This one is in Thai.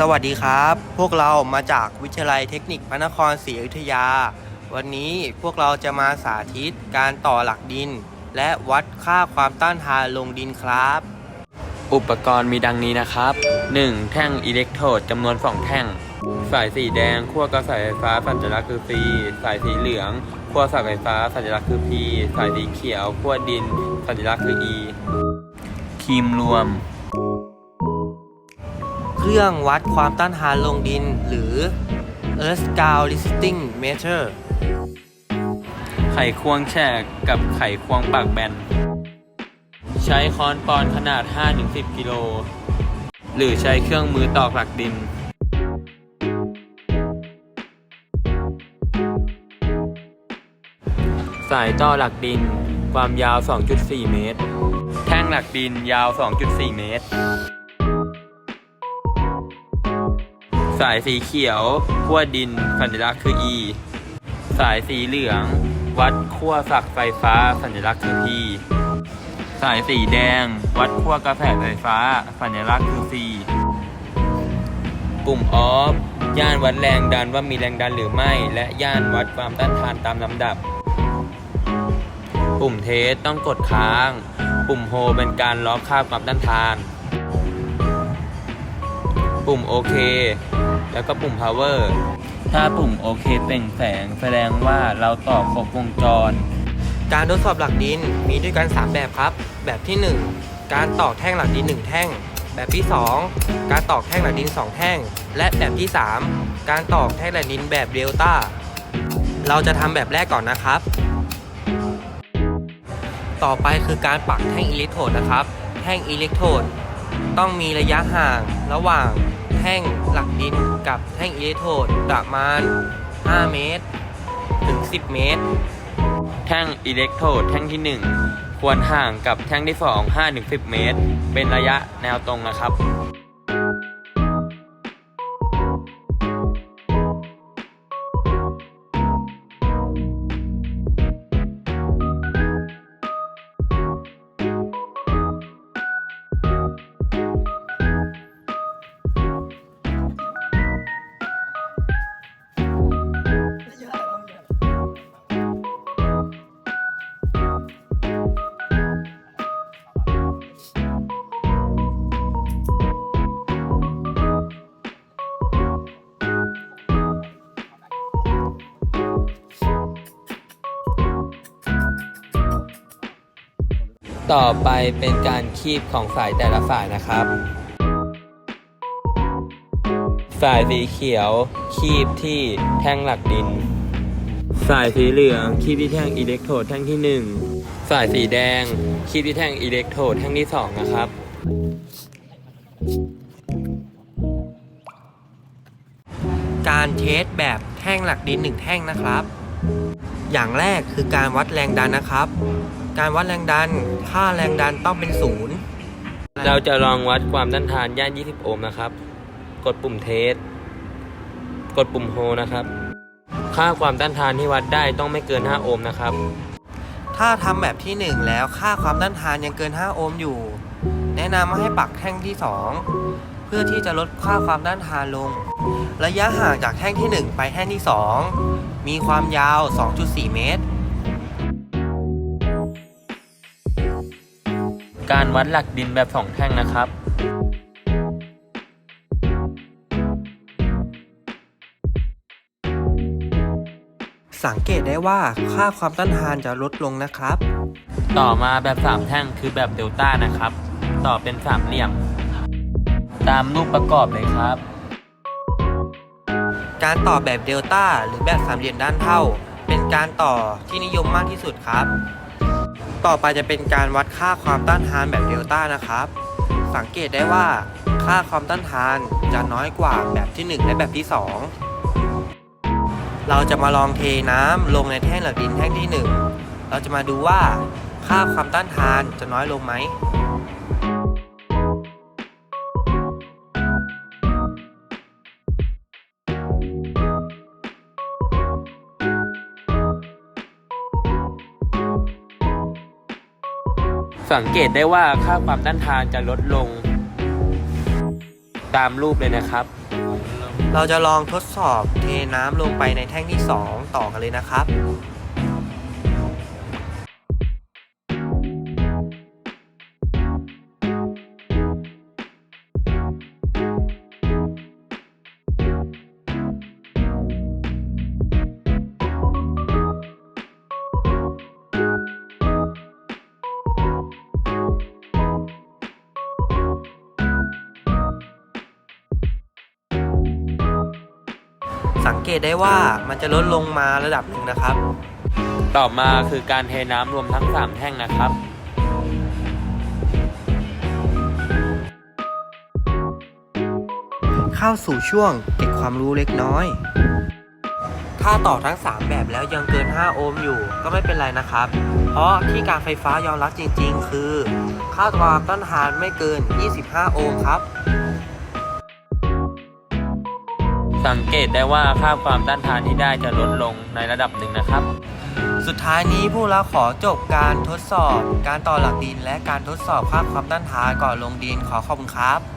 สวัสดีครับ พวกเรามาจากวิทยาลัยเทคนิคพระนครศรีอยุธยา วันนี้พวกเราจะมาสาธิตการต่อหลักดิน และวัดค่าความต้านทานลงดินครับ อุปกรณ์มีดังนี้นะครับ 1. แท่งอิเล็กโทรดจำนวน 2 แท่ง สายสีแดงขั้วกระแสไฟฟ้าสัญลักษณ์คือ C สายสีเหลืองขั้วสายไฟฟ้าสัญลักษณ์คือ P สายสีเขียวขั้วดิน สัญลักษณ์คือ E ครีมรวม เครื่องวัดความต้านทานลงดิน หรือ Earth Scout Resisting Measure ไขควงแฉกกับไขควงปากแบน ใช้ค้อนปอนขนาด 5-10 กิโล หรือใช้เครื่องมือตอกหลักดิน สายต่อหลักดินความยาว 2.4 เมตร แท่งหลักดินยาว 2.4 เมตรายสีเขียวขั้วดินสัญลักษณ์คือ E สายสีเหลือง วัดขั้วฝักไฟฟ้า สัญลักษณ์คือ P สายสีแดง วัดขั้วกระแสไฟฟ้า สัญลักษณ์คือ C ปุ่มออฟย่านวัดแรงดันว่ามีแรงดันหรือไม่ และย่านวัดความต้านทานตามลำดับ ปุ่มเทสต้องกดค้าง ปุ่มโฮเป็นการล็อกค่าความต้านทาน ปุ่มโอเค แล้วก็ปุ่ม power ถ้าปุ่มโอเคเปล่งแสงแสดงว่าเราต่อครบวงจร การทดสอบหลักดินมีด้วยกัน 3 แบบครับ แบบที่ 1 การตอกแท่งหลักดิน 1 แท่ง แบบที่ 2 การตอกแท่งหลักดิน 2 แท่ง และแบบที่ 3 การตอกแท่งหลักดินแบบเดลต้า เราจะทำแบบแรกก่อนนะครับ ต่อไปคือการปักแท่งอิเล็กโทรดนะครับ แท่งอิเล็กโทรดต้องมีระยะห่างระหว่าง แท่งหลักดินกับแท่งอิเล็กโทรดประมาณ 5 เมตร ถึง 10 เมตร แท่งอิเล็กโทรดแท่งที่ 1 ควรห่างกับแท่งที่ 2 5-10 เมตร เป็นระยะแนวตรงนะครับ ต่อไปเป็นการคีบของสายแต่ละสายนะครับ สายสีเขียวคีบที่แท่งหลักดิน สายสีเหลืองคีบที่แท่งอิเล็กโทรดแท่งที่ 1 สายสีแดงคีบที่แท่งอิเล็กโทรดแท่งที่ 2 นะครับ การเทสแบบแท่งหลักดิน 1 แท่งนะครับ อย่างแรกคือการวัดแรงดันนะครับ การวัดแรงดัน ค่าแรงดันต้องเป็นศูนย์เราจะลองวัดความต้านทานย่าน 20 โอห์มนะครับ กดปุ่มเทส กดปุ่มโฮนะครับ ค่าความต้านทานที่วัดได้ต้องไม่เกิน 5 โอห์มนะครับ ถ้าทำแบบที่ 1 แล้วค่าความต้านทานยังเกิน 5 โอห์มอยู่ แนะนำให้ปักแท่งที่ 2 เพื่อที่จะลดค่าความต้านทานลง ระยะห่างจากแท่งที่ 1 ไปแท่งที่ 2 มีความยาว 2.4 เมตร การวัดหลักดินแบบ2แท่งนะครับ สังเกตได้ว่าค่าความต้านทานจะลดลงนะครับ ต่อมาแบบ3แท่งคือแบบเดลต้านะครับ ต่อเป็นสามเหลี่ยม ตามรูปประกอบเลยครับ การต่อแบบเดลต้าหรือแบบสามเหลี่ยมด้านเท่า เป็นการต่อที่นิยมมากที่สุดครับ ต่อไปจะเป็นการวัดค่าความต้านทานแบบเดลต้านะครับ สังเกตได้ว่าค่าความต้านทานจะน้อยกว่าแบบที่ 1 และแบบที่ 2 เราจะมาลองเทน้ำลงในแท่งหลักดินแท่งที่ 1 เราจะมาดูว่าค่าความต้านทานจะน้อยลงไหม สังเกตได้ว่าค่าความต้านทานจะลดลง ตามรูปเลยนะครับ เราจะลองทดสอบเทน้ำลงไปในแท่งที่ 2 ต่อกันเลยนะครับ เกตได้ว่ามันจะลดลงมาระดับหนึ่งนะครับ ต่อมาคือการเทน้ำรวมทั้ง 3 แท่งนะครับเข้าสู่ช่วงเก็บความรู้เล็กน้อย ถ้าต่อทั้ง 3 แบบแล้วยังเกิน 5 โอห์มอยู่ก็ไม่เป็นไรนะครับ เพราะที่การไฟฟ้ายอมรับจริง ๆ คือ ค่าความต้านทานไม่เกิน 25 โอห์มครับ สังเกตได้ว่าค่าความต้านทานที่ได้จะลดลงในระดับหนึ่งนะครับ สุดท้ายนี้ผู้เราขอจบการทดสอบ การต่อหลักดินและการทดสอบค่าความต้านทานก่อนลงดินขอขอบคุณครับ